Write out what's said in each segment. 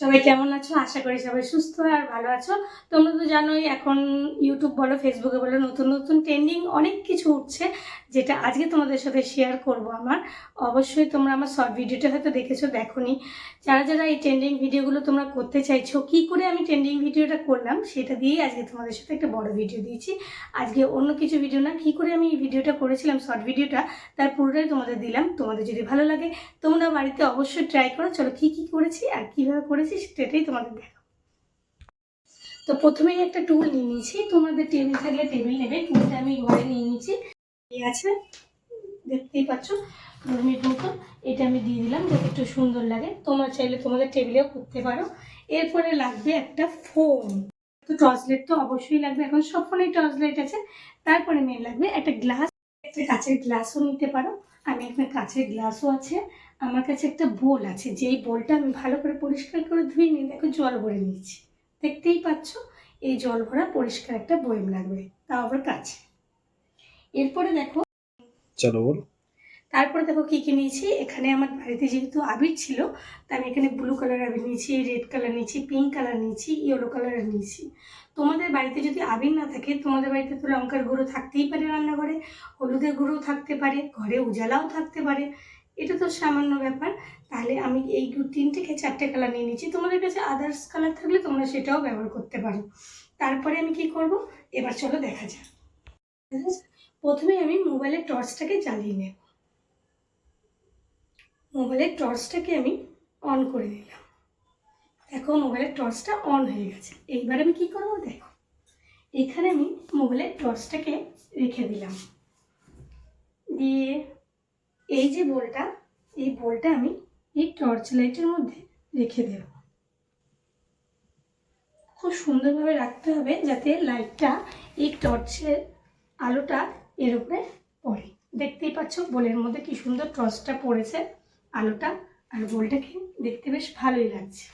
সবাই কেমন আছো? আশা করি সবাই সুস্থ আর ভালো আছো। তোমরা তো জানোই, এখন ইউটিউব বলো ফেসবুকে বলো, নতুন নতুন ট্রেন্ডিং অনেক কিছু উঠছে। যেটা আজকে তোমাদের সাথে শেয়ার করব আমার। অবশ্যই তোমরা আমার শর্ট ভিডিওটা হয়তো দেখেছ, দেখোনি। যারা যারা এই ট্রেন্ডিং ভিডিওগুলো তোমরা করতে চাইছো, কি করে আমি ট্রেন্ডিং ভিডিওটা করলাম, সেটা দিয়েই আজকে তোমাদের সাথে একটা বড় ভিডিও দিয়েছি। আজকে অন্য কিছু ভিডিও না, কি করে আমি এই ভিডিওটা করেছিলাম শর্ট ভিডিওটা তার পুরোটাই তোমাদের দিলাম। তোমাদের যদি ভালো লাগে, তোমরা বাড়িতে অবশ্যই ট্রাই করো। চলো, কি কি করেছি আর কীভাবে করেছি, সেটাই তোমাদের দেখো তো প্রথমেই একটা টুল নিয়ে নিয়েছি। তোমাদের টেবিল থাকলে টেবিল নেবে। টুলটা আমি ঘরে নিয়ে নিয়েছি। আছে। দেখতেই পাচ্ছ। গরমের মতো এটা আমি দিয়ে দিলাম যাতে একটু সুন্দর লাগে। তোমরা চাইলে তোমাদের টেবিলেও করতে পারো। এরপরে লাগবে একটা ফোন। তো টর্চ লাইট তো অবশ্যই লাগবে, এখন সব ফোনেই টর্চ লাইট আছে। তারপরে মেয়ে লাগবে একটা গ্লাস। একটা কাঁচের গ্লাসও নিতে পারো। আমি এখানে কাঁচের গ্লাসও আছে। আমার কাছে একটা বোল আছে। যেই বোলটা আমি ভালো করে পরিষ্কার করে ধুয়ে নিয়ে দেখো জল ভরে নিয়েছি। দেখতেই পাচ্ছ? এই জল ভরা পরিষ্কার একটা বয়ম লাগবে। তাও আবার কাছে এরপরে দেখো চলো বল। তারপরে দেখো কী কী নিয়েছি। এখানে আমার বাড়িতে যেহেতু আবির ছিল তা আমি এখানে ব্লু কালার আবির নিয়েছি রেড কালার নিয়েছি পিঙ্ক কালার নিয়েছি ইয়েলো কালারের নিয়েছি। তোমাদের বাড়িতে যদি আবির না থাকে তোমাদের বাড়িতে তো লঙ্কার গুঁড়ো থাকতেই পারে রান্নাঘরে হলুদের গুঁড়ো থাকতে পারে ঘরে উজালাও থাকতে পারে। এটা তো সামান্য ব্যাপার। তাহলে আমি এই দু- তিন থেকে চারটে কালার নিয়ে নিয়েছি তোমাদের কাছে আদার্স কালার থাকলে তোমরা সেটাও ব্যবহার করতে পারো। তারপরে আমি কি করব? এবার চলো দেখা যাক? প্রথমে আমি মোবাইলের টর্চটাকে জ্বালিয়ে নেব। মোবাইলের টর্চটাকে আমি অন করে দিলাম দেখো মোবাইলের টর্চটা অন হয়ে গেছে। এইবার আমি কি করব দেখো। এখানে আমি মোবাইলের টর্চটাকে রেখে দিলাম। দিয়ে এই যে বোলটা, এই বোলটা আমি এই টর্চ লাইটের মধ্যে রেখে দেব। খুব সুন্দরভাবে রাখতে হবে যাতে লাইটটা এই টর্চের আলোটা এর উপরে পড়ে। দেখতেই পাচ্ছ বোলের মধ্যে কি সুন্দর টর্চটা পড়েছে আলোটা আর বোলটাকে দেখতে বেশ ভালোই লাগছে।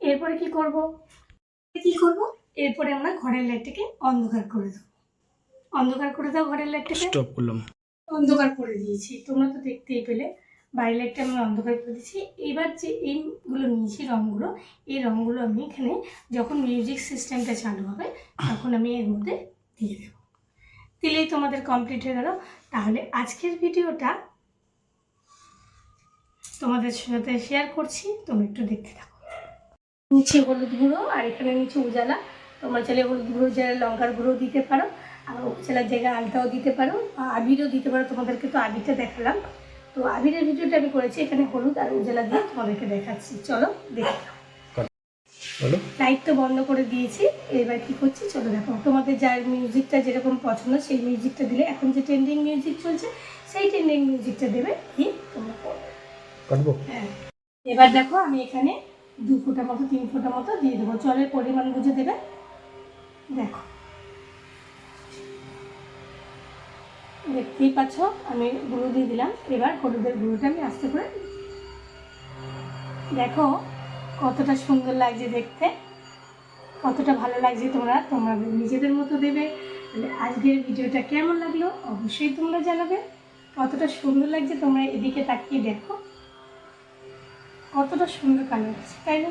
এরপরে কি করব? কি করব? এরপরে আমরা ঘরের লাইটটাকে অন্ধকার করে দেবো। অন্ধকার করে দাও ঘরের লাইটটাকে। স্টপ করলাম। অন্ধকার করে দিয়েছি। তোমরা তো দেখতেই পেলে বাইরের লাইটটা আমি অন্ধকার করে দিয়েছি। এবার যে এইগুলো নিয়েছি রঙগুলো এই রঙগুলো আমি এখানে যখন মিউজিক সিস্টেমটা চালু হবে তখন আমি এর মধ্যে দিয়ে দেবো। দিলেই তোমাদের কমপ্লিট হয়ে গেল। তাহলে আজকের ভিডিওটা তোমাদের সাথে শেয়ার করছি, তোমরা একটু দেখতে থাকো। নিচে হলুদ গুঁড়ো আর এখানে নিচে উজালা। তোমরা চাইলে হলুদ গুঁড়ো জায়গায় লঙ্কার গুঁড়ো দিতে পারো। আর উপজেলার জায়গায় আলতাও দিতে পারো বা আবিরও দিতে পারো। তোমাদেরকে তো আবিরটা দেখালাম। তো আবিরের ভিডিওটা আমি করেছি এখানে হলুদ আর উজালা দিয়ে তোমাদেরকে দেখাচ্ছি। চলো দেখে। বলো। লাইট তো বন্ধ করে দিয়েছি এবার কি করছি? চলো দেখো তোমাদের যার মিউজিকটা যেরকম পছন্দ সেই মিউজিকটা দিলে এখন যে ট্রেন্ডিং মিউজিক চলছে সেই ট্রেন্ডিং মিউজিকটা দেবে কি? তোমরা করবে? হ্যাঁ। এবার দেখো আমি এখানে দু ফোঁটা মতো তিন ফোঁটা মতো দিয়ে দেবো। জলের পরিমাণ বুঝে দেবে? দেখো। দেখতেই পাচ্ছ আমি গুঁড়ো দিয়ে দিলাম। এবার হলুদের গুঁড়োটা আমি আস্তে করে দেখো কতটা সুন্দর লাগছে দেখতে, কতটা ভালো লাগছে তোমরা তোমরা নিজেদের মতো দেবে। আজকের ভিডিওটা কেমন লাগল অবশ্যই তোমরা জানাবে। কতটা সুন্দর লাগছে তোমরা এদিকে তাকিয়ে দেখো। কতটা সুন্দর কালার আছে তাই না?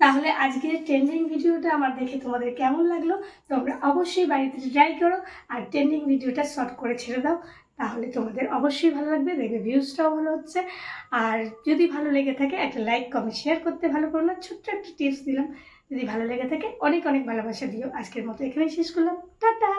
তাহলে আজকের ট্রেন্ডিং ভিডিওটা আমার দেখে তোমাদের কেমন লাগল, তোমরা অবশ্যই বাড়িতে ট্রাই করো, আর ট্রেন্ডিং ভিডিওটা শর্ট করে ছেড়ে দাও। তাহলে তোমাদের অবশ্যই ভালো লাগবে, দেখবে ভিউজটাও ভালো হচ্ছে। আর যদি ভালো লেগে থাকে, একটা লাইক কমেন্ট শেয়ার করতে ভালো করো না। ছোট্ট একটা টিপস দিলাম। যদি ভালো লেগে থাকে, অনেক অনেক ভালোবাসা দিও। আজকের মতো এখানেই শেষ করলাম। টাটা!